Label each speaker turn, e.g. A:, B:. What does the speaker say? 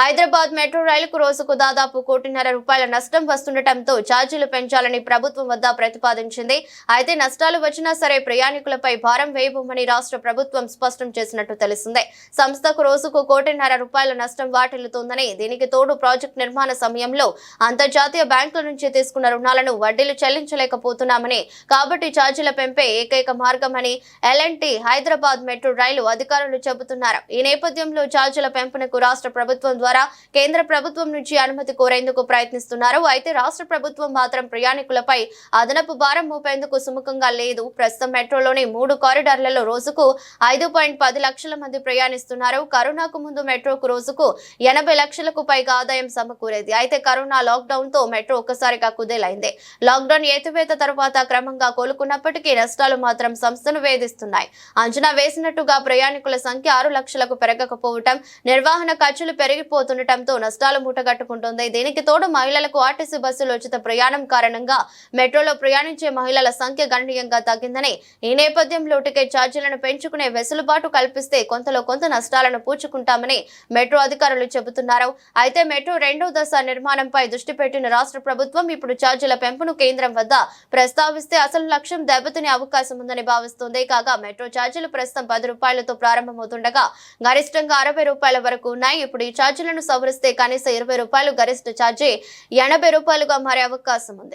A: Hyderabad metro రైలుకు రోజుకు దాదాపు కోటిన్నర రూపాయల నష్టం వస్తుండటంతో ఛార్జీలు పెంచాలని ప్రభుత్వం వద్ద ప్రతిపాదించింది. అయితే నష్టాలు వచ్చినా సరే ప్రయాణికులపై భారం వేయబోమని రాష్ట్ర ప్రభుత్వం స్పష్టం చేసినట్టు తెలిసిందే. సంస్థకు రోజుకు కోటిన్నర రూపాయల నష్టం వాటిల్లుతోందని దీనికి తోడు ప్రాజెక్టు నిర్మాణ సమయంలో అంతర్జాతీయ బ్యాంకుల నుంచి తీసుకున్న రుణాలను వడ్డీలు చెల్లించలేకపోతున్నామని కాబట్టి ఛార్జీల పెంపే ఏకైక మార్గమని ఎల్ఎన్టీ హైదరాబాద్ మెట్రో రైలు అధికారులు చెబుతున్నారు. ఈ నేపథ్యంలో ఛార్జీల పెంపునకు రాష్ట్ర ప్రభుత్వం ద్వారా కేంద్ర ప్రభుత్వం నుంచి అనుమతి కోరేందుకు ప్రయత్నిస్తున్నారు. అయితే రాష్ట్ర ప్రభుత్వం మాత్రం ప్రయాణికులపై అదనపు భారం మోపేందుకు సుముఖంగా లేదు. ప్రస్తుతం మెట్రోలోని మూడు కారిడార్లలో రోజుకు ఐదు పాయింట్ పది లక్షల మంది ప్రయాణిస్తున్నారు. కరోనాకు ముందు మెట్రోకు రోజుకు ఎనభై లక్షలకు పైగా ఆదాయం సమకూరేది. అయితే కరోనా లాక్డౌన్తో మెట్రో ఒక్కసారిగా కుదేలైంది. లాక్డౌన్ ఏతివేత తర్వాత క్రమంగా కోలుకున్నప్పటికీ నష్టాలు మాత్రం సంస్థను వేధిస్తున్నాయి. అంచనా వేసినట్టుగా ప్రయాణికుల సంఖ్య ఆరు లక్షలకు పెరగకపోవటం నిర్వహణ ఖర్చులు పెరిగిపోతుండటంతో నష్టాలు మూటగట్టుకుంటుంది. దీనికి తోడు మహిళలకు ఆర్టీసీ బస్సులు ఉచిత ప్రయాణం కారణంగా మెట్రోలో ప్రయాణించే మహిళల సంఖ్య గణనీయంగా తగ్గిందని ఈ నేపథ్యంలో టికెట్ ఛార్జీలను పెంచుకునే వెసులుబాటు కల్పిస్తే కొంతలో కొంత నష్టాలను పూడ్చుకుంటామని మెట్రో అధికారులు చెబుతున్నారు. అయితే మెట్రో రెండో దశ నిర్మాణంపై దృష్టి పెట్టిన రాష్ట్ర ప్రభుత్వం ఇప్పుడు ఛార్జీల పెంపును కేంద్రం వద్ద ప్రస్తావిస్తే అసలు లక్ష్యం దెబ్బతినే అవకాశం ఉందని భావిస్తుంది. కాగా మెట్రో ఛార్జీలు ప్రస్తుతం పది రూపాయలతో ప్రారంభమవుతుండగా గరిష్టంగా అరవై రూపాయల వరకు ఉన్నాయి. ఇప్పుడు ఈ ఛార్జీలను సవరిస్తే కనీసం ఇరవై రూపాయలు గరిష్ట ఛార్జీ ఎనభై రూపాయలుగా మారే అవకాశం ఉంది.